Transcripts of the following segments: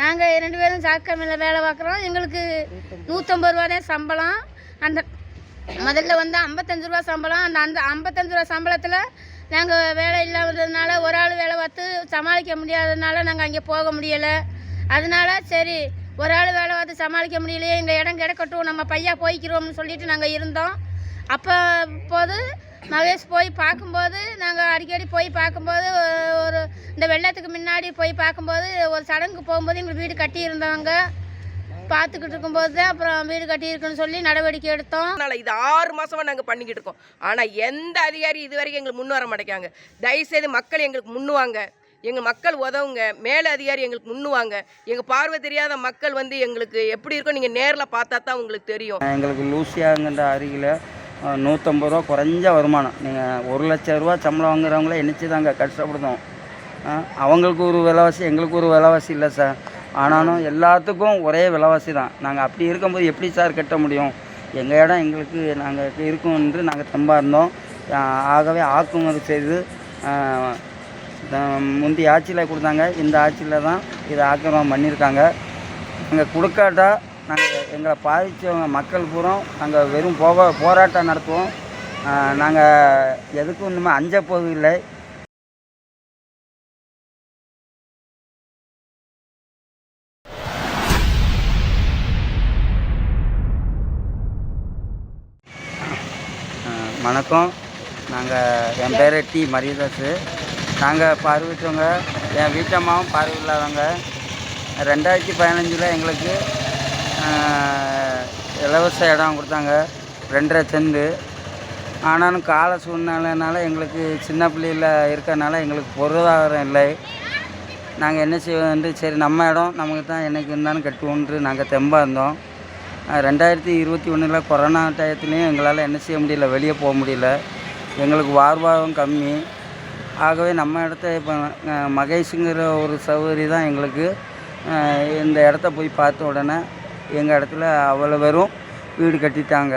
நாங்கள் ரெண்டு பேரும் சாக்கமில்ல வேலை பார்க்குறோம். எங்களுக்கு நூற்றம்பது ரூபா தான் சம்பளம். அந்த முதல்ல வந்து ஐம்பத்தஞ்சு ரூபா சம்பளம். அந்த அந்த ஐம்பத்தஞ்சு ரூபா சம்பளத்தில் நாங்கள் வேலை இல்லாததுனால ஒரு ஆள் வேலை பார்த்து சமாளிக்க முடியாததுனால நாங்கள் அங்கே போக முடியலை. அதனால சரி ஒரு ஆள் வேலை பார்த்து சமாளிக்க முடியலையே எங்கள் இடம் கிடக்கட்டும். நம்ம பையா போய்க்கிறோம்னு சொல்லிட்டு நாங்கள் இருந்தோம். அப்போ போது மகேஷ் போய் பார்க்கும்போது நாங்கள் அடிக்கடி போய் பார்க்கும்போது ஒரு இந்த வெள்ளத்துக்கு முன்னாடி போய் பார்க்கும்போது ஒரு சடங்கு போகும்போது எங்களுக்கு வீடு கட்டி இருந்தவங்க பார்த்துக்கிட்டு இருக்கும்போது தான் அப்புறம் வீடு கட்டியிருக்குன்னு சொல்லி நடவடிக்கை எடுத்தோம். அதனால இது ஆறு மாசமா நாங்க பண்ணிக்கிட்டு இருக்கோம். ஆனா எந்த அதிகாரி இது வரைக்கும் எங்களுக்கு முன் வர மாட்டேங்காங்க தயவுசெய்து மக்கள் எங்களுக்கு முன்னுவாங்க. எங்க மக்கள் உதவுங்க. மேல அதிகாரி எங்களுக்கு முன்னுவாங்க. எங்க பார்வை தெரியாத மக்கள் வந்து எங்களுக்கு எப்படி இருக்கும் நீங்க நேர்ல பார்த்தா தான் உங்களுக்கு தெரியும். எங்களுக்கு லூசியாங்கிற அருகில் நூற்றம்பது ரூபா குறைஞ்ச வருமானம். நீங்கள் ஒரு லட்ச ரூபா சம்பளம் வாங்குறவங்கள என்னச்சு தாங்க கஷ்டப்படுதோம் அவங்களுக்கு ஒரு விலைவாசி எங்களுக்கு ஒரு விலைவாசி இல்லை சார். ஆனாலும் எல்லாத்துக்கும் ஒரே விலைவாசி தான். நாங்கள் அப்படி இருக்கும்போது எப்படி சார் கட்ட முடியும்? எங்கள் இடம் எங்களுக்கு நாங்கள் இருக்கோம் என்று நாங்கள் தெம்பாக இருந்தோம். ஆகவே ஆக்குமதி செய்து முந்தி முந்தைய ஆட்சியில் கொடுத்தாங்க. இந்த ஆட்சியில் தான் இதை ஆக்கிரமம் பண்ணியிருக்காங்க. நாங்கள் கொடுக்காட்டா நாங்கள் எங்களை பாதித்தவங்க மக்கள் பூரா நாங்கள் வெறும் போக போராட்டம் நடத்துவோம். நாங்கள் எதுக்கும் இன்னுமே அஞ்ச போவதில்லை வணக்கம். நாங்கள் என் பேர் டி மரியதாஸ். நாங்கள் பார்வையிட்டவங்க என் வீட்டம்மாவும் பார்வை இல்லாதவங்க ரெண்டாயிரத்தி பதினஞ்சில் எங்களுக்கு இலவச இடம் கொடுத்தாங்க. ரெண்டரை செண்டு ஆனாலும் கால சூழ்நிலைனால எங்களுக்கு சின்ன பிள்ளையில் இருக்கிறனால எங்களுக்கு பொருளாதாரம் இல்லை. நாங்கள் என்ன செய்வோம்ட்டு சரி நம்ம இடம் நமக்கு தான் என்னைக்கு இருந்தாலும் கட்டுவோன்ட்டு நாங்கள் தெம்பாக இருந்தோம். ரெண்டாயிரத்தி இருபத்தி ஒன்றில் கொரோனா டயத்துலேயும் எங்களால் என்ன செய்ய முடியல வெளியே போக முடியல. எங்களுக்கு வாழ்வாதாரம் கம்மி. ஆகவே நம்ம இடத்த இப்போ மகேஷுங்கிற ஒரு சௌகரி தான் எங்களுக்கு இந்த இடத்த போய் பார்த்த உடனே எங்கள் இடத்துல அவ்வளோ வெறும் வீடு கட்டிட்டாங்க.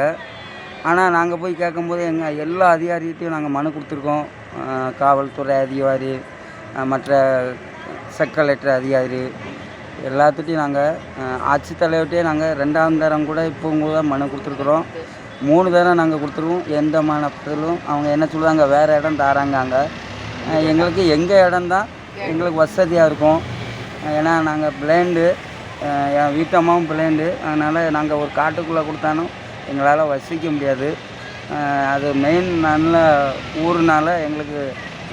ஆனால் நாங்கள் போய் கேட்கும்போது எங்கள் எல்லா அதிகாரிகிட்டையும் நாங்கள் மனு கொடுத்துருக்கோம். காவல்துறை அதிகாரி மற்ற சப் கலெக்டர் அதிகாரி எல்லாத்துட்டையும் நாங்கள் ஆட்சித்தலைவர்கிட்டே நாங்கள் ரெண்டாம் தரம் கூட இப்போ கூட மனு கொடுத்துருக்குறோம். மூணு தரம் நாங்கள் கொடுத்துருவோம் எந்த மாநிலத்திலும் அவங்க என்ன சொல்லுவாங்க வேறு இடம் தாராங்க அங்கே எங்களுக்கு எங்கள் இடம்தான் எங்களுக்கு வசதியாக இருக்கும். ஏன்னா நாங்கள் பிளைண்டு என் வீட்டம்மாவும் பிள்ளைண்டு. அதனால் நாங்கள் ஒரு காட்டுக்குள்ளே கொடுத்தாலும் எங்களால் வசிக்க முடியாது. அது மெயின் நல்ல ஊர்னால் எங்களுக்கு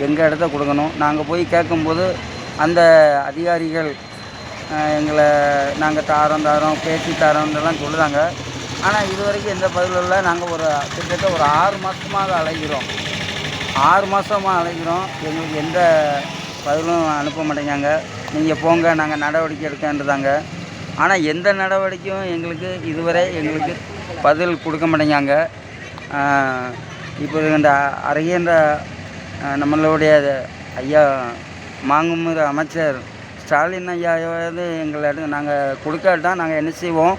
எங்கள் இடத்த கொடுக்கணும். நாங்கள் போய் கேட்கும்போது அந்த அதிகாரிகள் எங்களை நாங்கள் தாரோம் தாரோம் பேசி தாரோன்றலாம் சொல்லுறாங்க. ஆனால் இது வரைக்கும் எந்த பதிலும் இல்லை. நாங்கள் ஒரு கிட்டத்தட்ட ஒரு ஆறு மாதமாக அலைகிறோம். ஆறு மாதமாக அலைகிறோம். எங்களுக்கு எந்த பதிலும் அனுப்ப மாட்டேங்காங்க. நீங்கள் போங்க நாங்கள் நடவடிக்கை எடுக்கன்றதாங்க. ஆனால் எந்த நடவடிக்கையும் எங்களுக்கு இதுவரை எங்களுக்கு பதில் கொடுக்க மாட்டேங்காங்க. இப்போ இந்த அருகின்ற நம்மளுடைய ஐயா மாங்குமுறு அமைச்சர் ஸ்டாலின் ஐயாவது எங்களை நாங்கள் கொடுக்காட்டா நாங்கள் என்ன செய்வோம்.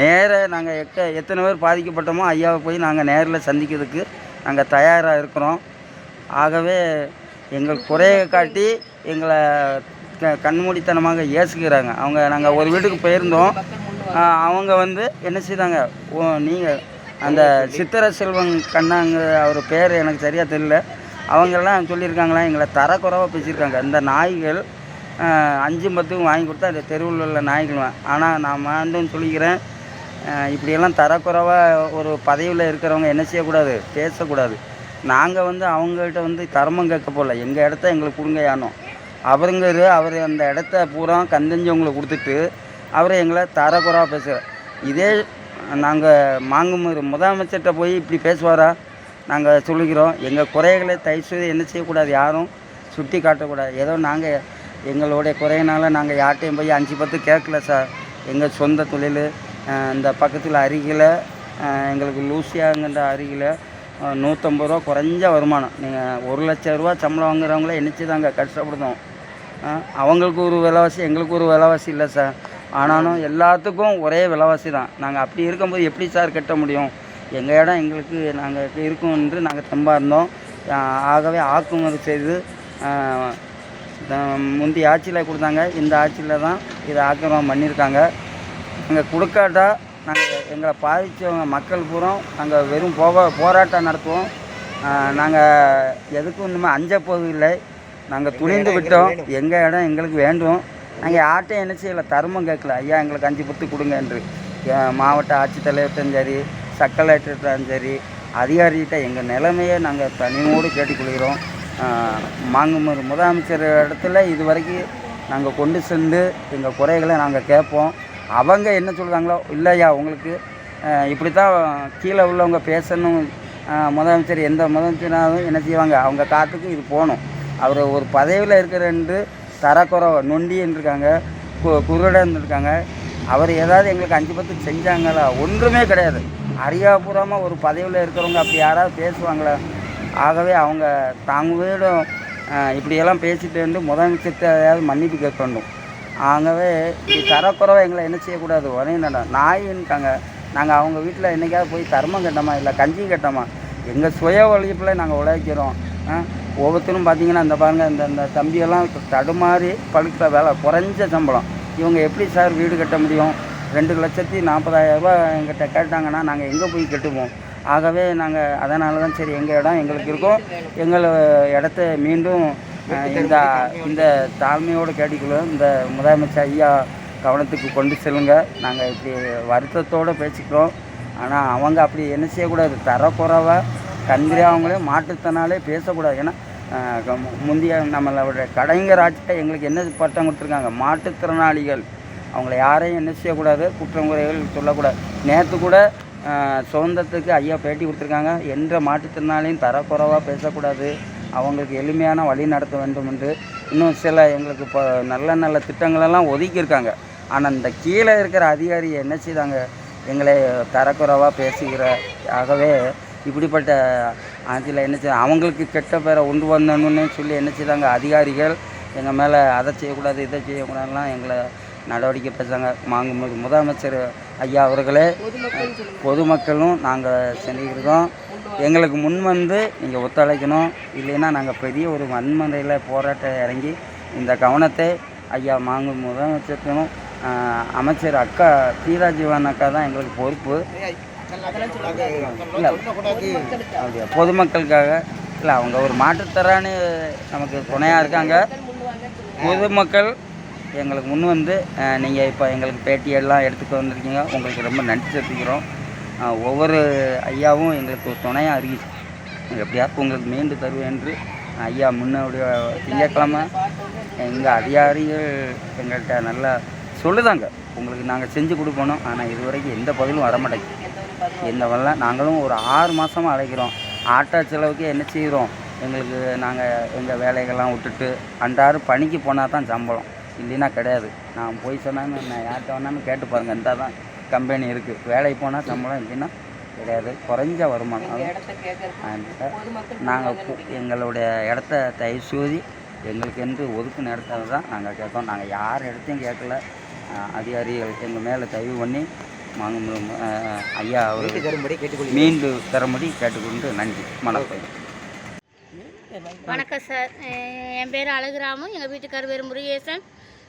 நேர நாங்கள் எக்க எத்தனை பேர் பாதிக்கப்பட்டோமோ ஐயாவை போய் நாங்கள் நேரில் சந்திக்கிறதுக்கு நாங்கள் தயாராக இருக்கிறோம். ஆகவே எங்கள் குறையை காட்டி எங்களை கண்மூடித்தனமாக ஏசுகிறாங்க. அவங்க நாங்கள் ஒரு வீட்டுக்கு போயிருந்தோம். அவங்க வந்து என்ன செய்தாங்க? ஓ நீங்கள் அந்த சித்திர செல்வம் கண்ணாங்கிற அவர் பேர் எனக்கு சரியாக தெரியல. அவங்கெல்லாம் சொல்லியிருக்காங்களா? எங்களை தரக்குறைவாக பேசியிருக்காங்க. இந்த நாய்கள் அஞ்சு பத்துக்கும் வாங்கி கொடுத்தா அந்த தெருவில் உள்ள நாய்கள் ஆனால் நான் வந்து சொல்லிக்கிறேன். இப்படியெல்லாம் தரக்குறைவாக ஒரு பதவியில் இருக்கிறவங்க என்ன செய்யக்கூடாது? பேசக்கூடாது. நாங்கள் வந்து அவங்கள்ட்ட வந்து தர்மம் கேட்க போகல. எங்கள் இடத்த எங்களுக்கு கொடுங்க யானோம் அவருங்கிற அவர் அந்த இடத்த பூரா கந்தஞ்சவங்களை கொடுத்துட்டு அவரை எங்களை தரக்குறா பேசுகிறார் இதே நாங்கள் மாங்குமூர் முதலமைச்சர்கிட்ட போய் இப்படி பேசுவாரா? நாங்கள் சொல்லிக்கிறோம் எங்கள் குறைகளை தயவுசெய்து என்ன செய்யக்கூடாது யாரும் சுட்டி காட்டக்கூடாது. ஏதோ நாங்கள் எங்களுடைய குறையினால் நாங்கள் யார்கிட்டையும் போய் அஞ்சு பத்து கேட்கல சார். எங்கள் சொந்த தொழில் இந்த பக்கத்தில் அருகில் எங்களுக்கு லூசியாங்கிற அருகில் நூற்றம்பது ரூபா குறைஞ்ச வருமானம். நீங்கள் ஒரு லட்ச ரூபா சம்பளம் வாங்குறவங்கள என்னச்சு தாங்க கஷ்டப்படுத்தோம் அவங்களுக்கு ஒரு விலைவாசி எங்களுக்கு ஒரு விலைவாசி இல்லை சார். ஆனாலும் எல்லாத்துக்கும் ஒரே விலைவாசி தான். நாங்கள் அப்படி இருக்கும்போது எப்படி சார் கட்ட முடியும்? எங்கள் இடம் எங்களுக்கு நாங்கள் இருக்கோம் என்று நாங்கள் தெம்பாக இருந்தோம். ஆகவே ஆக்குமுறை செய்து முந்தைய ஆட்சியில் கொடுத்தாங்க. இந்த ஆட்சியில் தான் இதை ஆக்கிரமம் பண்ணியிருக்காங்க. நாங்கள் கொடுக்காட்டா நாங்கள் எங்களை பாதித்தவங்க மக்கள் பூரா நாங்கள் வெறும் போக போராட்டம் நடத்துவோம். நாங்கள் எதுக்கும் இன்னுமே அஞ்ச போவதில்லை நாங்கள் துணிந்து விட்டோம். எங்கள் இடம் எங்களுக்கு வேண்டும். நாங்கள் யார்கிட்டையும் என்ன செய்யலை? தர்மம் கேட்கல. ஐயா எங்களுக்கு அஞ்சு பத்து கொடுங்க என்று. என் மாவட்ட ஆட்சித்தலைவர்கிட்டும் சரி சக்கலேட்டர்கிட்டும் சரி அதிகாரிகிட்ட எங்கள் நிலைமையை நாங்கள் தனிமோடு கேட்டுக்கொள்கிறோம். மாங்குமர் முதலமைச்சர் இடத்துல இது வரைக்கும் நாங்கள் கொண்டு சென்று எங்கள் குறைகளை நாங்கள் கேட்போம். அவங்க என்ன சொல்கிறாங்களோ இல்லையா உங்களுக்கு இப்படி தான் கீழே உள்ளவங்க பேசணும். முதலமைச்சர் எந்த முதலமைச்சராகவும் என்ன செய்வாங்க? அவங்க காத்துக்கு இது போகணும். அவர் ஒரு பதவியில் இருக்கிறன்று தரக்குறை நொண்டின்னு இருக்காங்க கு குருடன் இருக்காங்க அவர் ஏதாவது எங்களுக்கு அஞ்சு பத்து செஞ்சாங்களா? ஒன்றுமே கிடையாது. அறியாபூர்வமாக ஒரு பதவியில் இருக்கிறவங்க அப்படி யாராவது பேசுவாங்களா? ஆகவே அவங்க தாங்க வீடும் இப்படியெல்லாம் பேசிட்டு வந்து முதலமைச்சர்கிட்ட ஏதாவது மன்னிப்பு கேட்க வேண்டும். ஆகவே இது எங்களை என்ன செய்யக்கூடாது? உடனே நட நாயின்ட்டாங்க நாங்கள் அவங்க வீட்டில் என்னைக்காவது போய் தர்மம் கட்டமா இல்லை கஞ்சி கட்டமா? எங்கள் சுய உழைப்பில் நாங்கள் உழைக்கிறோம். ஆ, ஒவ்வொருத்தரும் பார்த்தீங்கன்னா இந்த பாருங்கள் இந்த இந்த தம்பியெல்லாம் தடுமாறி படுக்கிற வேலை குறைஞ்ச சம்பளம். இவங்க எப்படி சார் வீடு கட்ட முடியும்? ரெண்டு லட்சத்தி நாற்பதாயிரம் எங்கிட்ட கேட்டாங்கன்னா நாங்கள் எங்கே போய் கட்டுவோம்? ஆகவே நாங்கள் அதனால தான் சரி எங்கள் இடம் எங்களுக்கு இருக்கும். எங்கள் இடத்த மீண்டும் இந்த இந்த தாழ்மையோடு கேட்டுக்கொள்வோம் இந்த முதலமைச்சர் ஐயா கவனத்துக்கு கொண்டு செல்லுங்க. நாங்கள் இப்படி வருத்தத்தோடு பேசிக்கிறோம். ஆனால் அவங்க அப்படி என்ன செய்யக்கூடாது? தரக்குறைவாக கண்டிராவங்களே மாற்றுத்திறனாலே பேசக்கூடாது. ஏன்னா முந்தைய நம்மளோட கலைஞர் ஆட்சியில் எங்களுக்கு என்ன பட்டம் கொடுத்துருக்காங்க? மாற்றுத்திறனாளிகள். அவங்கள யாரையும் என்ன செய்யக்கூடாது? குற்றம் குறைகள் சொல்லக்கூடாது. நேற்று கூட சுதந்திரத்துக்கு ஐயா பேட்டி கொடுத்துருக்காங்க. எந்த மாற்றுத்திறனாளியும் தரக்குறைவாக பேசக்கூடாது. அவங்களுக்கு எளிமையான வழி நடத்த வேண்டும் என்று. இன்னும் சில எங்களுக்கு இப்போ நல்ல நல்ல திட்டங்களெல்லாம் ஒதுக்கியிருக்காங்க. ஆனால் இந்த கீழே இருக்கிற அதிகாரி என்ன செய்தாங்க? எங்களை தரக்குறைவாக பேசுகிற ஆகவே இப்படிப்பட்ட ஆட்சியில் என்ன செய்ய அவங்களுக்கு கெட்ட பேரை உண்டு வந்தணுன்னு சொல்லி என்ன செய்தாங்க? அதிகாரிகள் எங்கள் மேலே அதை செய்யக்கூடாது இதை செய்யக்கூடாதுலாம் எங்களை நடவடிக்கை பேசுகிறாங்க வாங்கும்போது முதலமைச்சர் ஐயா அவர்களே பொதுமக்களும் நாங்கள் செஞ்சுக்கிறோம் எங்களுக்கு முன் வந்து நீங்கள் ஒத்துழைக்கணும். இல்லைன்னா நாங்கள் பெரிய ஒரு வன்முறையில் போராட்டம் இறங்கி இந்த கவனத்தை ஐயா மாங்கு முதலமைச்சருக்கணும் அமைச்சர் அக்கா சீதா ஜீவன் அக்கா தான் எங்களுக்கு பொறுப்பு. இல்லை. அப்படியா? பொதுமக்களுக்காக இல்லை அவங்க ஒரு மாற்றுத்தரான்னு நமக்கு துணையாக இருக்காங்க. பொதுமக்கள் எங்களுக்கு முன் வந்து நீங்கள் இப்போ எங்களுக்கு பேட்டியெல்லாம் எடுத்துக்க வந்திருக்கீங்க. உங்களுக்கு ரொம்ப நன்றி அஹ், ஒவ்வொரு ஐயாவும் எங்களுக்கு துணையாக இருக்கு எப்படியாவது உங்களுக்கு மீண்டு தருவேன் என்று ஐயா முன்னோடைய திங்கட்கிழமை எங்கள் அதிகாரிகள் எங்கள்கிட்ட நல்லா சொல்லுதாங்க. உங்களுக்கு நாங்கள் செஞ்சு கொடுக்கணும். ஆனால் இது வரைக்கும் எந்த பதிலும் வர என்ன வரல. நாங்களும் ஒரு ஆறு மாதமாக அழைக்கிறோம். ஆட்டோ செலவுக்கு என்ன செய்கிறோம் எங்களுக்கு நாங்கள் எங்கள் வேலைகள்லாம் விட்டுட்டு அன்றாடம் பணிக்கு போனால் தான் சம்பளம். இல்லைன்னா கிடையாது. நான் போய் சொன்னாலும் நான் யார்கிட்ட வேணாலும் கேட்டு பாருங்கள் இந்த தான் கம்பெனி இருக்குது வேலைக்கு போனால் சம்பளம் இல்லைன்னா கிடையாது. குறைஞ்ச வருமானம். நாங்கள் எங்களுடைய இடத்த தயவு செய்து எங்களுக்கு என்று ஒதுக்குன இடத்துல தான் நாங்கள் கேட்கோம் நாங்கள் யார் இடத்தையும் கேட்கல அதிகாரிகள் எங்கள் மேலே தயவு பண்ணி அஹ் ஐயா அவர்கள் மீண்டு தரும்படி கேட்டுக்கொண்டு நன்றி. வணக்கம். வணக்கம் சார். என் பேர் அழகுராமு. எங்கள் வீட்டுக்காரர் பேர் முருகேசன்.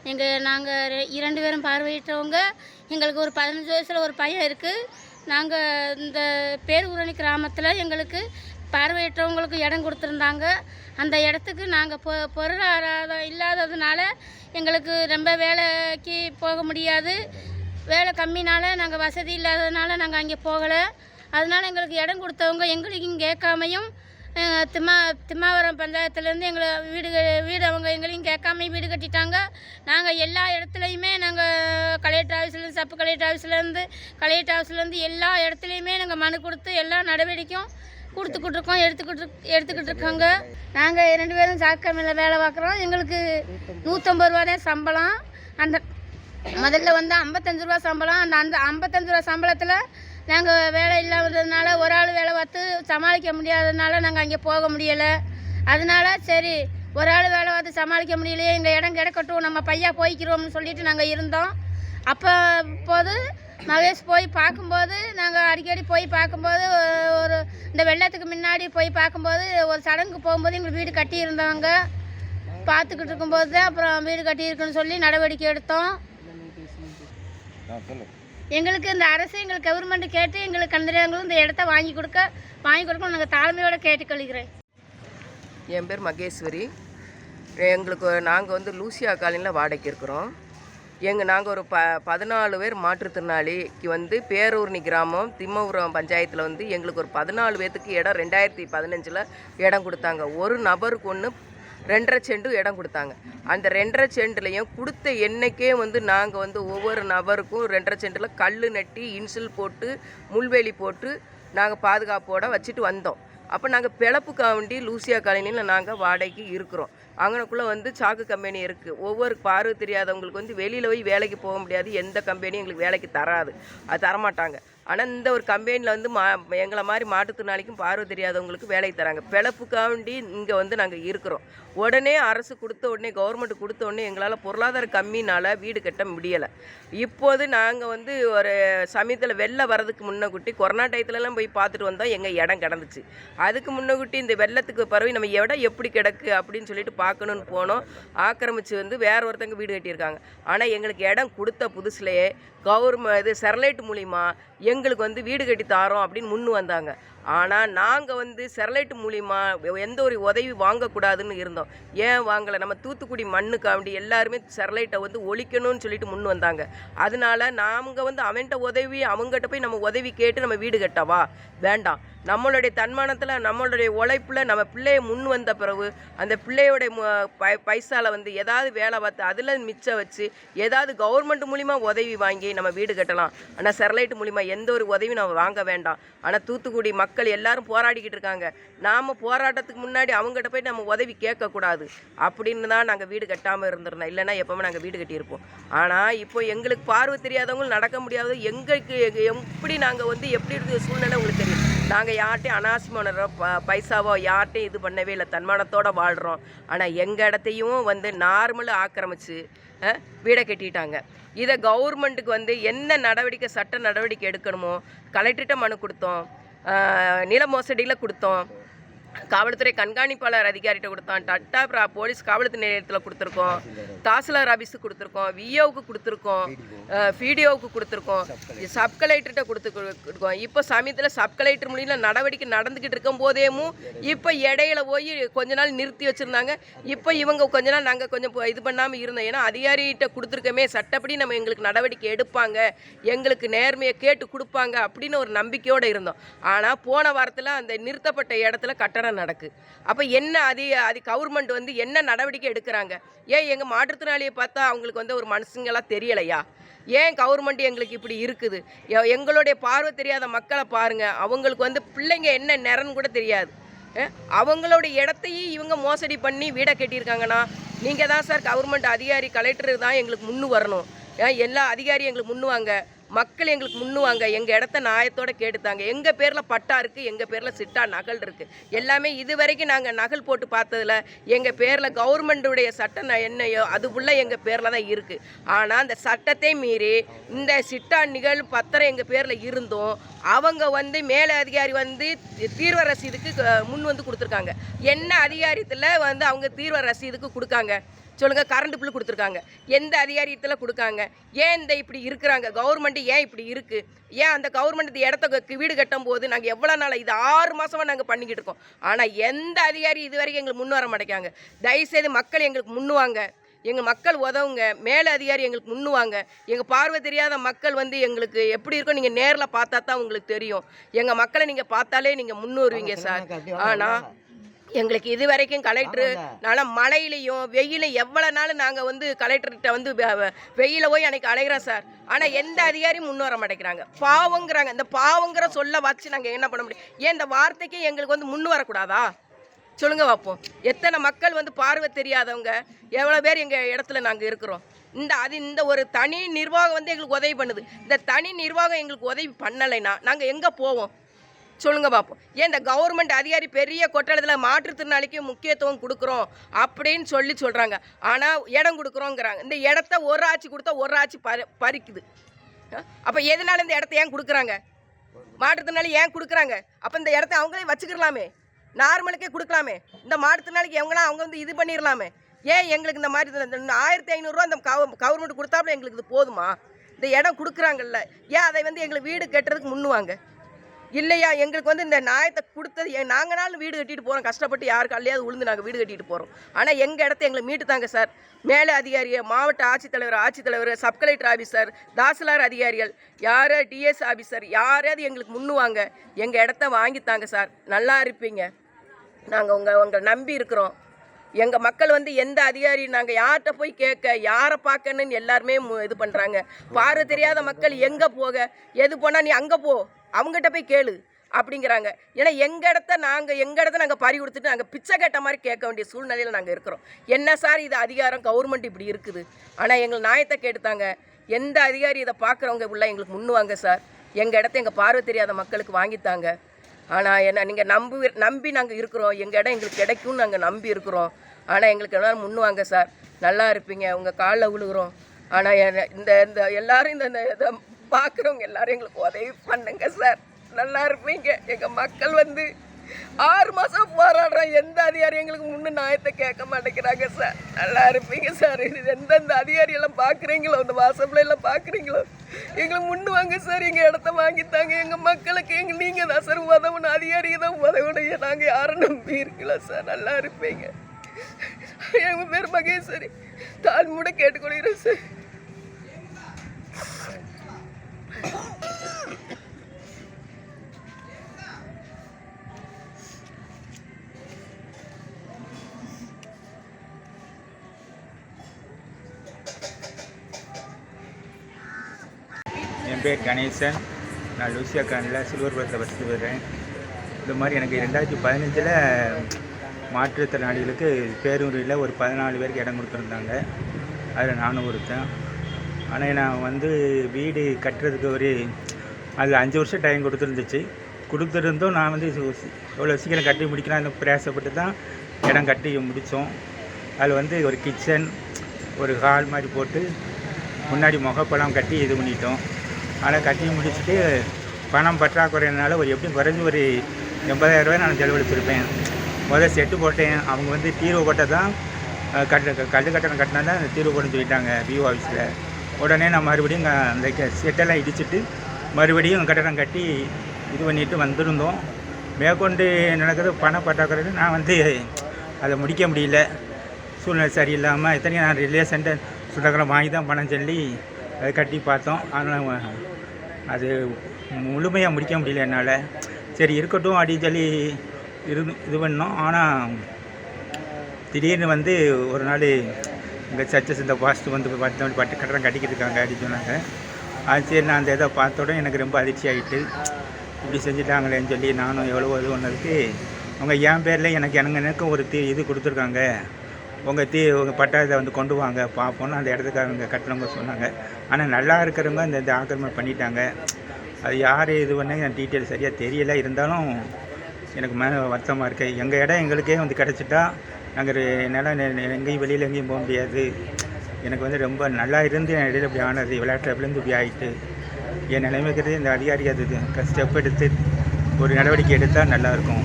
எங்கள் நாங்கள் இரண்டு பேரும் பார்வையிட்டவங்க. எங்களுக்கு ஒரு பதினஞ்சு வயசில் ஒரு பையன் இருக்குது நாங்கள் இந்த பேரூரணி கிராமத்தில் எங்களுக்கு பார்வையிட்டவங்களுக்கு இடம் கொடுத்துருந்தாங்க. அந்த இடத்துக்கு நாங்கள் பொ பொருளாதாரம் இல்லாததுனால எங்களுக்கு ரொம்ப வேலைக்கு போக முடியாது. வேலை கம்மினால நாங்கள் வசதி இல்லாததுனால நாங்கள் அங்கே போகலை. அதனால் எங்களுக்கு இடம் கொடுத்தவங்க எங்களையும் கேட்காமையும் திமா திம்மா திம்மாவரம் பஞ்சாயத்துலேருந்து எங்களை வீடு வீடு அவங்க எங்களையும் கேட்காம வீடு கட்டிட்டாங்க. நாங்கள் எல்லா இடத்துலையுமே நாங்கள் கலெக்டர் ஆஃபீஸ்லேருந்து சப்பு கலெக்டர் ஆஃபீஸ்லேருந்து கலெக்டர் ஆஃபீஸ்லேருந்து எல்லா இடத்துலையுமே நாங்கள் மனு கொடுத்து எல்லா நடவடிக்கையும் கொடுத்துக்கிட்டு இருக்கோம் எடுத்துக்கிட்டு எடுத்துக்கிட்டு இருக்காங்க. நாங்கள் ரெண்டு பேரும் சாக்கமையில் வேலை பார்க்குறோம். எங்களுக்கு நூற்றம்பது ரூபா தான் சம்பளம். அந்த முதல்ல வந்து ஐம்பத்தஞ்சு ரூபா சம்பளம். அந்த அந்த ஐம்பத்தஞ்சு ரூபா சம்பளத்தில் நாங்கள் வேலை இல்லாததுனால ஒரு ஆள் வேலை பார்த்து சமாளிக்க முடியாததுனால நாங்கள் அங்கே போக முடியலை. அதனால சரி ஒரு ஆள் வேலை பார்த்து சமாளிக்க முடியலையே எங்கள் இடம் கிடக்கட்டும் நம்ம பையா போய்க்கிறோம்னு சொல்லிட்டு நாங்கள் இருந்தோம். அப்போ போது மகேஷ் போய் பார்க்கும்போது நாங்கள் அடிக்கடி போய் பார்க்கும்போது ஒரு இந்த வெள்ளத்துக்கு முன்னாடி போய் பார்க்கும்போது ஒரு சடங்கு போகும்போது எங்களுக்கு வீடு கட்டியிருந்தவங்க பார்த்துக்கிட்டு இருக்கும்போது தான் அப்புறம் வீடு கட்டியிருக்குன்னு சொல்லி நடவடிக்கை எடுத்தோம். எங்களுக்கு இந்த அரசு எங்களுக்கு கவர்மெண்ட் கேட்டு எங்களுக்கு கண்டிப்பாங்களும் இந்த இடத்த வாங்கி கொடுக்க வாங்கி கொடுக்க நாங்கள் தாழ்மையோட கேட்டுக்கொள்கிறேன். என் பேர் மகேஸ்வரி. எங்களுக்கு நாங்கள் வந்து லூசியா காலனியில் வாடகைக்கு இருக்கிறோம். எங்கள் நாங்கள் ஒரு ப பதினாலு பேர் மாற்றுத்திறனாளிக்கு வந்து பேரூர்ணி கிராமம் திம்மபுரம் பஞ்சாயத்தில் வந்து எங்களுக்கு ஒரு பதினாலு பேர்த்துக்கு இடம் ரெண்டாயிரத்தி பதினஞ்சில் இடம் கொடுத்தாங்க. ஒரு நபருக்கு ஒன்று ரெண்டரை செண்டு இடம் கொடுத்தாங்க. அந்த ரெண்டரை செண்டுலையும் கொடுத்த எண்ணெய்க்கே வந்து நாங்கள் வந்து ஒவ்வொரு நபருக்கும் ரெண்டரை செண்டில் கல் நட்டி இன்சில் போட்டு முள்வேலி போட்டு நாங்கள் பாதுகாப்போடு வச்சுட்டு வந்தோம். அப்போ நாங்கள் பிழப்புக்காண்டி லூசியா காலனியில் நாங்கள் வாடகைக்கு இருக்கிறோம். அங்கனக்குள்ளே வந்து சாக்கு கம்பெனி இருக்குது ஒவ்வொரு பார்வை தெரியாதவங்களுக்கு வந்து வெளியில் போய் வேலைக்கு போக முடியாது. எந்த கம்பெனியும் எங்களுக்கு வேலைக்கு தராது. அது தரமாட்டாங்க. ஆனால் இந்த ஒரு கம்பெனியில் வந்து மா எங்களை மாதிரி மாற்றுத்திறனாளிக்கும் பார்வை தெரியாதவங்களுக்கு வேலையை தராங்க. பிழப்புக்காண்டி இங்கே வந்து நாங்கள் இருக்கிறோம். உடனே அரசு கொடுத்த உடனே கவர்மெண்ட் கொடுத்த உடனே எங்களால் பொருளாதார கம்மினால் வீடு கட்ட முடியலை. இப்போது நாங்கள் வந்து ஒரு சமயத்தில் வெளில வரதுக்கு முன்னக்குட்டி கொரோனா டயத்துலலாம் போய் பார்த்துட்டு வந்தோம் எங்கள் இடம் கிடந்துச்சு. அதுக்கு முன்னகுட்டி இந்த வெள்ளத்துக்கு பரவி நம்ம இடம் எப்படி கிடக்கு அப்படின்னு சொல்லிட்டு பார்க்கணுன்னு போனோம். ஆக்கிரமிச்சு வந்து வேற ஒருத்தங்க வீடு கட்டியிருக்காங்க. ஆனால் எங்களுக்கு இடம் கொடுத்த புதுசுலேயே கவர்மெண்ட் இது செரலைட் மூலிமா எங்களுக்கு வந்து வீடு கட்டி தாரோம் அப்படின்னு முன் வந்தாங்க. ஆனால் நாங்கள் வந்து செரலைட் மூலிமா எந்த ஒரு உதவி வாங்கக்கூடாதுன்னு இருந்தோம். ஏன் வாங்கலை? நம்ம தூத்துக்குடி மண்ணுக்காண்டி எல்லாருமே செரலைட்டை வந்து ஒழிக்கணும்னு சொல்லிட்டு முன் வந்தாங்க. அதனால நாங்கள் வந்து அவன்கிட்ட உதவி அவங்ககிட்ட போய் நம்ம உதவி கேட்டு நம்ம வீடு கட்டவா? வேண்டாம். நம்மளுடைய தன்மானத்தில் நம்மளுடைய உழைப்பில் நம்ம பிள்ளைய முன் வந்த பிறகு அந்த பிள்ளையோடைய பை பைசால வந்து ஏதாவது வேலை பார்த்து அதில் மிச்சம் வச்சு ஏதாவது கவர்மெண்ட் மூலிமா உதவி வாங்கி நம்ம வீடு கட்டலாம். ஆனால் செரலைட் மூலிமா எந்த ஒரு உதவியும் நம்ம வாங்க வேண்டாம். ஆனால் தூத்துக்குடி மக்கள் மக்கள் எல்லாரும் போராடிக்கிட்டு இருக்காங்க. நாம் போராட்டத்துக்கு முன்னாடி அவங்ககிட்ட போய் நம்ம உதவி கேட்கக்கூடாது. அப்படின்னு தான் நாங்கள் வீடு கட்டாமல் இருந்திருந்தோம். இல்லைன்னா எப்போவுமே நாங்கள் வீடு கட்டியிருப்போம். ஆனால் இப்போ எங்களுக்கு பார்வை தெரியாதவங்களும் நடக்க முடியாது எங்களுக்கு எப்படி நாங்கள் வந்து எப்படி இருக்குது சூழ்நிலை உங்களுக்கு தெரியும். நாங்கள் யார்ட்டையும் அனாசிமான ப பைசாவோ யார்ட்டையும் இது பண்ணவே இல்லை. தன்மானத்தோடு வாழ்கிறோம் ஆனால் எங்கள் இடத்தையும் வந்து நார்மலாக ஆக்கிரமிச்சு வீடை கட்டிட்டாங்க. இதை கவர்மெண்ட்டுக்கு வந்து என்ன நடவடிக்கை சட்ட நடவடிக்கை எடுக்கணுமோ கலெக்டர்கிட்ட மனு கொடுத்தோம். நில மோசடியில் கொடுத்தோம். காவல்துறை கண்காணிப்பாளர் அதிகாரிகிட்ட கொடுத்தோம் டட்டா போலீஸ் காவல்துறை நிலையத்தில் கொடுத்துருக்கோம். தாசில்தார் ஆஃபீஸுக்கு கொடுத்துருக்கோம். விஓவுக்கு கொடுத்துருக்கோம். பிடிஓவுக்கு கொடுத்துருக்கோம். சப் கலெக்டர்கிட்ட கொடுத்து கொடுக்கோம் இப்போ சமயத்தில் சப் கலெக்டர் மூலியில் நடவடிக்கை நடந்துக்கிட்டு இருக்கும் போதேமும் இப்போ இடையில போய் கொஞ்ச நாள் நிறுத்தி வச்சுருந்தாங்க. இப்போ இவங்க கொஞ்ச நாள் நாங்கள் கொஞ்சம் இது பண்ணாமல் இருந்தோம். ஏன்னா அதிகாரிகிட்ட கொடுத்துருக்கமே. சட்டப்படி நம்ம எங்களுக்கு நடவடிக்கை எடுப்பாங்க. எங்களுக்கு நேர்மையை கேட்டு கொடுப்பாங்க அப்படின்னு ஒரு நம்பிக்கையோடு இருந்தோம். ஆனால் போன வாரத்தில் அந்த நிறுத்தப்பட்ட இடத்துல கட்டணம் நடக்கு. அப்போ என்ன அது அது கவர்மெண்ட் வந்து என்ன நடவடிக்கை எடுக்கிறாங்க? ஏன் எங்கள் மாற்றுத்திறனாளியை பார்த்தா அவங்களுக்கு வந்து ஒரு மனுஷங்களாம் தெரியலையா? ஏன் கவர்மெண்ட் எங்களுக்கு இப்படி இருக்குது? எ- எங்களுடைய பார்வை தெரியாத மக்களை பாருங்கள் அவங்களுக்கு வந்து பிள்ளைங்க என்ன நிறன்னு கூட தெரியாது. அவங்களோட இடத்தையும் இவங்க மோசடி பண்ணி வீடை கட்டியிருக்காங்கன்னா நீங்கள் தான் சார் கவர்மெண்ட் அதிகாரி கலெக்டர் தான் எங்களுக்கு முன்னு வரணும். ஏன் எல்லா அதிகாரியும் எங்களுக்கு முன்னுவாங்க. மக்கள் எங்களுக்கு முன்னுவாங்க. எங்கள் இடத்த நியாயத்தோடு கேட்டுத்தாங்க. எங்கள் பேரில் பட்டா இருக்குது எங்கள் பேரில் சிட்டா நகல் இருக்குது எல்லாமே இது வரைக்கும் நாங்கள் நகல் போட்டு பார்த்ததுல எங்கள் பேரில் கவர்மெண்ட்டுடைய சட்டம் என்னையோ அது உள்ள எங்கள் பேரில் தான் இருக்குது ஆனால் அந்த சட்டத்தை மீறி இந்த சிட்டா நிகழ் பத்திரம் எங்கள் பேரில் இருந்தும் அவங்க வந்து மேலே அதிகாரி வந்து தீர்வ ரசீதுக்கு முன் வந்து கொடுத்துருக்காங்க. என்ன அதிகாரத்தில் வந்து அவங்க தீர்வ ரசீதுக்கு கொடுக்காங்க? சொல்லுங்க கரண்ட் பில் கொடுத்துருக்காங்க. எந்த அதிகாரியத்தில் கொடுக்காங்க? ஏன் இந்த இப்படி இருக்கிறாங்க? கவர்மெண்ட் ஏன் இப்படி இருக்கு? ஏன் அந்த கவர்மெண்ட் இந்த இடத்த வீடு கட்டும் போது நாங்கள் எவ்வளோ நாள் இது ஆறு மாசமா நாங்கள் பண்ணிக்கிட்டு இருக்கோம். ஆனால் எந்த அதிகாரி இது வரைக்கும் எங்களுக்கு முன் வர மாட்டேங்காங்க தயவுசெய்து மக்கள் எங்களுக்கு முன்னுவாங்க எங்கள் மக்கள் உதவுங்க. மேலே அதிகாரி எங்களுக்கு முன்னுவாங்க எங்கள் பார்வை தெரியாத மக்கள் வந்து எங்களுக்கு எப்படி இருக்கும் நீங்கள் நேரில் பார்த்தா தான் உங்களுக்கு தெரியும். எங்கள் மக்களை நீங்கள் பார்த்தாலே நீங்கள் முன்னு வருவீங்க சார். ஆனால் எங்களுக்கு இது வரைக்கும் கலெக்டரு நல்லா மழையிலையும் வெயிலும் எவ்வளோ நாள் நாங்கள் வந்து கலெக்டர்கிட்ட வந்து வெயில போய் அன்னைக்கு அலைகிறோம் சார். ஆனால் எந்த அதிகாரியும் முன் வர மாட்டேங்கிறாங்க. பாவங்கிறாங்க. இந்த பாவங்கிற சொல்ல வச்சு நாங்கள் என்ன பண்ண முடியும்? ஏன் இந்த வார்த்தைக்கு எங்களுக்கு வந்து முன் வரக்கூடாதா? சொல்லுங்க பார்ப்போம் எத்தனை மக்கள் வந்து பார்வை தெரியாதவங்க எவ்வளோ பேர் எங்கள் இடத்துல நாங்கள் இருக்கிறோம். இந்த அது இந்த ஒரு தனி நிர்வாகம் வந்து எங்களுக்கு உதவி பண்ணுது. இந்த தனி நிர்வாகம் எங்களுக்கு உதவி பண்ணலைன்னா நாங்கள் எங்கே போவோம்? சொல்லுங்க பார்ப்போம் ஏன் இந்த கவர்மெண்ட் அதிகாரி பெரிய கொட்டடத்தில் மாற்றுத்திறனாளிக்கு முக்கியத்துவம் கொடுக்குறோம் அப்படின்னு சொல்லி சொல்கிறாங்க ஆனால் இடம் கொடுக்குறோங்கிறாங்க. இந்த இடத்த ஒரு ஆட்சி கொடுத்தா ஒரு ஆட்சி பறி பறிக்குது. அப்போ எதனால இந்த இடத்த ஏன் கொடுக்குறாங்க? மாற்றுத்திறனாளி ஏன் கொடுக்குறாங்க? அப்போ இந்த இடத்த அவங்களே வச்சுக்கிறலாமே நார்மலுக்கே கொடுக்கலாமே. இந்த மாற்றுத்திறனாளிக்கு எவங்களாம் அவங்க வந்து இது பண்ணிடலாமே ஏன் எங்களுக்கு இந்த மாதிரி இந்த- ஆயிரத்தி ஐநூறுரூவா இந்த கவர்மெண்ட் கொடுத்தாப்புல எங்களுக்கு இது போதுமா? இந்த இடம் கொடுக்குறாங்கல்ல. ஏன் அதை வந்து எங்களுக்கு வீடு கட்டுறதுக்கு முன்னுவாங்க? இல்லையா? எங்களுக்கு வந்து இந்த நியாயத்தை கொடுத்தது ஏ- நாங்கனாலும் வீடு கட்டிட்டு போகிறோம் கஷ்டப்பட்டு யாருக்கு அல்லையாவது உளுந்து நாங்கள் வீடு கட்டிட்டு போகிறோம் ஆனால் எங்கள் இடத்த எங்களை மீட்டு தாங்க சார். மேலே அதிகாரியை மாவட்ட ஆட்சித்தலைவர் ஆட்சித்தலைவர் சப் கலெக்டர் ஆஃபீஸர் தாசில்தார் அதிகாரிகள் யார்? டிஎஸ் ஆஃபீஸர் யாரையாவது எங்களுக்கு முன்னுவாங்க. எங்கள் இடத்த வாங்கித்தாங்க சார். நல்லா இருப்பீங்க. நாங்கள் உங்கள் உங்களை நம்பி இருக்கிறோம். எங்கள் மக்கள் வந்து எந்த அதிகாரி நாங்கள் யார்கிட்ட போய் கேட்க யாரை பார்க்கணுன்னு எல்லாருமே மு- இது பண்ணுறாங்க பார்வை தெரியாத மக்கள் எங்கே போக? எது போனால் நீ அங்கே போ. அவங்ககிட்ட போய் கேளு அப்படிங்கிறாங்க. ஏன்னா எங்கள் இடத்த நாங்கள் எங்கள் இடத்த நாங்கள் பறி கொடுத்துட்டு நாங்கள் பிச்சை கேட்ட மாதிரி கேட்க வேண்டிய சூழ்நிலையில் நாங்கள் இருக்கிறோம். என்ன சார் இது அதிகாரம் கவர்மெண்ட் இப்படி இருக்குது. ஆனால் எங்களை நியாயத்தை கேட்டுத்தாங்க. எந்த அதிகாரி இதை பார்க்குறவங்க உள்ள எங்களுக்கு முன்னுவாங்க சார். எங்கள் இடத்த எங்கள் பார்வை தெரியாத மக்களுக்கு வாங்கித்தாங்க. ஆனால் என்ன நீங்கள் நம்பி நம்பி நாங்கள் இருக்கிறோம். எங்கள் இடம் எங்களுக்கு கிடைக்கும்னு நாங்கள் நம்பி இருக்கிறோம். ஆனால் எங்களுக்கு எல்லோரும் முன்னுவாங்க சார். நல்லா இருப்பீங்க. உங்கள் காலில் விழுகிறோம் ஆனால் இந்த இந்த எல்லாரும் இந்த இந்த இதை பார்க்குறவங்க எல்லாரும் எங்களுக்கு உதவி பண்ணுங்க சார். நல்லா இருப்பீங்க. எங்கள் மக்கள் வந்து ஆறு மாதம் போராடுறோம் எந்த அதிகாரி எங்களுக்கு முன்னு நியாயத்தை கேட்க மாட்டேங்கிறாங்க சார். நல்லா இருப்பீங்க சார். எந்தெந்த அதிகாரியெல்லாம் பார்க்குறீங்களோ அந்த வாசப்பில் எல்லாம் பார்க்குறீங்களோ எங்களை முன்னு வாங்க சார். எங்கள் இடத்த வாங்கித்தாங்க. எங்கள் மக்களுக்கு எங்கள் நீங்கள் தான் சார். உதவணும் அதிகாரியை தான் உதவணும் நாங்கள் யாரும் நம்பி இருக்கலாம் சார். நல்லா இருப்பீங்க. எங்கள் பேர் மகேஸ்வரி. தாழ்மூட கேட்டுக்கொள்கிறேன் சார். என் பேர் கணேசன். நான் லூசியா கானில் சில்வர்புரத்தில் வசித்து வருகிறேன் இந்த மாதிரி எனக்கு ரெண்டாயிரத்தி பதினஞ்சில் மாற்றுத்திறனாளிகளுக்கு பேரூரில் ஒரு பதினாலு பேருக்கு இடம் கொடுத்துருந்தாங்க. அதில் நானும் ஒருத்தன். ஆனால் நான் வந்து வீடு கட்டுறதுக்கு ஒரு அது அஞ்சு வருஷம் டைம் கொடுத்துருந்துச்சு. கொடுத்துருந்தும் நான் வந்து எவ்வளோ சீக்கிரம் கட்டி முடிக்கலாம் பிரயாசப்பட்டு தான் இடம் கட்டி முடித்தோம். அதில் வந்து ஒரு கிச்சன் ஒரு ஹால் மாதிரி போட்டு முன்னாடி முகப்பழம் கட்டி இது பண்ணிட்டோம். ஆனால் கட்டி முடிச்சுட்டு பணம் பற்றாக்குறையினால ஒரு எப்படியும் குறைஞ்சி ஒரு எண்பதாயிரம் ரூபாய் நான் செலவழிச்சிருப்பேன். முதல் செட்டு போட்டேன். அவங்க வந்து தீர்வு போட்டால் தான் கட்டு கட்டு கட்டணம் கட்டினா தான் அந்த தீர்வு போட்டுன்னு சொல்லிட்டாங்க விஓ ஆஃபீஸில் உடனே நான் மறுபடியும் அந்த செட்டெல்லாம் இடிச்சிட்டு மறுபடியும் கட்டடம் கட்டி இது பண்ணிட்டு வந்திருந்தோம். மேற்கொண்டு நடக்கிறது பண பற்றாக்குறையில் நான் வந்து அதை முடிக்க முடியல. சூழ்நிலை சரியில்லாமல் இத்தனையும் நான் ரிலேஷன்ட்டு சுண்டக்கலம் வாங்கி தான் பணம் சொல்லி அதை கட்டி பார்த்தோம். ஆனால் அது முழுமையாக முடிக்க முடியல என்னால். சரி இருக்கட்டும் அப்படின்னு சொல்லி இரு இது பண்ணோம். ஆனால் திடீர்னு வந்து ஒரு நாள் இங்கே சர்ச்சஸ் இந்த வாஸ்து வந்து பத்து பட்டு கட்டடம் கட்டிக்கிட்டு அப்படின்னு சொன்னாங்க. அது சரி நான் அந்த இதை பார்த்தோட எனக்கு ரொம்ப அதிர்ச்சி ஆகிட்டு இப்படி செஞ்சுட்டாங்களேன்னு சொல்லி நானும் எவ்வளோ இது ஒன்றுக்கு அவங்க என் பேரில் எனக்கு எனக்கு எனக்கும் ஒரு தீ இது கொடுத்துருக்காங்க. உங்கள் தீ உங்கள் பட்டாயத்தை வந்து கொண்டு வாங்க பார்ப்போம்னு அந்த இடத்துக்காரங்க கட்டணவங்க சொன்னாங்க. ஆனால் நல்லா இருக்கிறவங்க இந்த இந்த ஆக்கிரமிப்பு பண்ணிட்டாங்க. அது யார் இது பண்ண எனக்கு டீட்டெயில் சரியாக தெரியல. இருந்தாலும் எனக்கு மன வருத்தமாக இருக்குது எங்கள் இடம் எங்களுக்கே வந்து கிடச்சிட்டா நாங்கள் என்னால் எங்கேயும் வெளியில் எங்கேயும் போக முடியாது. எனக்கு வந்து ரொம்ப நல்லா இருந்து என் இடையில இப்படி ஆனது. விளையாட்டில் விழுந்து இப்படி ஆகிட்டு என் நிலைமைக்கிறது இந்த அதிகாரி அது ஸ்டெப் எடுத்து ஒரு நடவடிக்கை எடுத்தால் நல்லாயிருக்கும்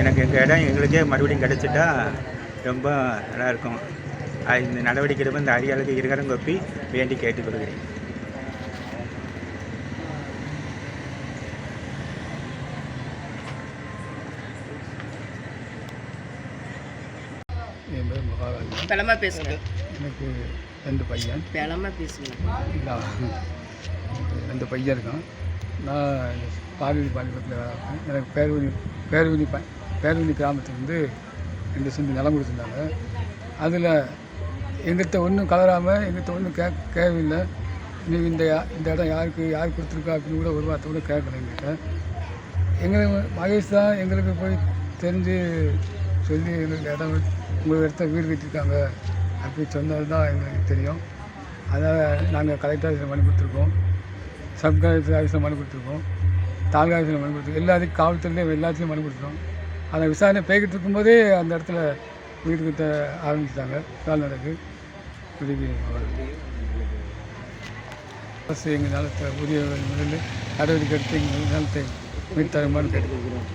எனக்கு எங்கள் இடம் எங்களுக்கே மறுபடியும் கிடச்சிட்டா ரொம்ப நல்லாயிருக்கும் இந்த நடவடிக்கை எடுப்ப இந்த அதிகாரிகளுக்கு இருகரம் கொப்பி வேண்டி கேட்டுக்கொள்கிறேன் என் பேர் மகாராஜ் பலமாக பேசுங்க. எனக்கு ரெண்டு பையன். பலமாக பேசுங்க. ரெண்டு பையன் இருக்கான். நான் பார்வதி பாலிபத்தில் வேலை எனக்கு பேருவனி பேருவனி ப பேருவனி கிராமத்துலேருந்து ரெண்டு சென்ட் நிலம் கொடுத்துருந்தாங்க. அதில் எங்கிட்ட ஒன்றும் கலராமல் எங்கிட்ட ஒன்றும் கே கேட்கவில்லை நீ இந்த இந்த இடம் யாருக்கு யார் கொடுத்துருக்கா அப்படின்னு கூட ஒரு வார்த்தை கூட கேட்கல எங்கிட்ட. எங்களுக்கு மகேஷ் தான் எங்களுக்கு போய் தெரிஞ்சு சொல்லி எங்களுக்கு இடம் உங்கள் இடத்துல வீடு கட்டியிருக்காங்க அப்படி சொன்னது தான் எங்களுக்கு தெரியும். அதனால் நாங்கள் கலெக்டர் ஆஃபீஸில் மனு கொடுத்துருக்கோம். சப் கலெக்டர் ஆஃபீஸில் மனு கொடுத்துருக்கோம். தாலுகா ஆஃபீஸில் மனு கொடுத்துருக்கோம். எல்லாத்துக்கும் காவல்துறையிலையும் எல்லாத்துலேயும் மனு கொடுத்துருக்கோம். அதை விசாரணை போய்கிட்டு இருக்கும்போதே அந்த இடத்துல வீடு கட்ட ஆரம்பிச்சிட்டாங்க. கால்நடைக்கு இப்படிக்கு அரசு எங்கள் நிலத்தை உரிய முறையில் நடவடிக்கை எடுத்து எங்கள் நிலத்தை மீட்டு தருமாறு கேட்டுக்கொள்கிறோம்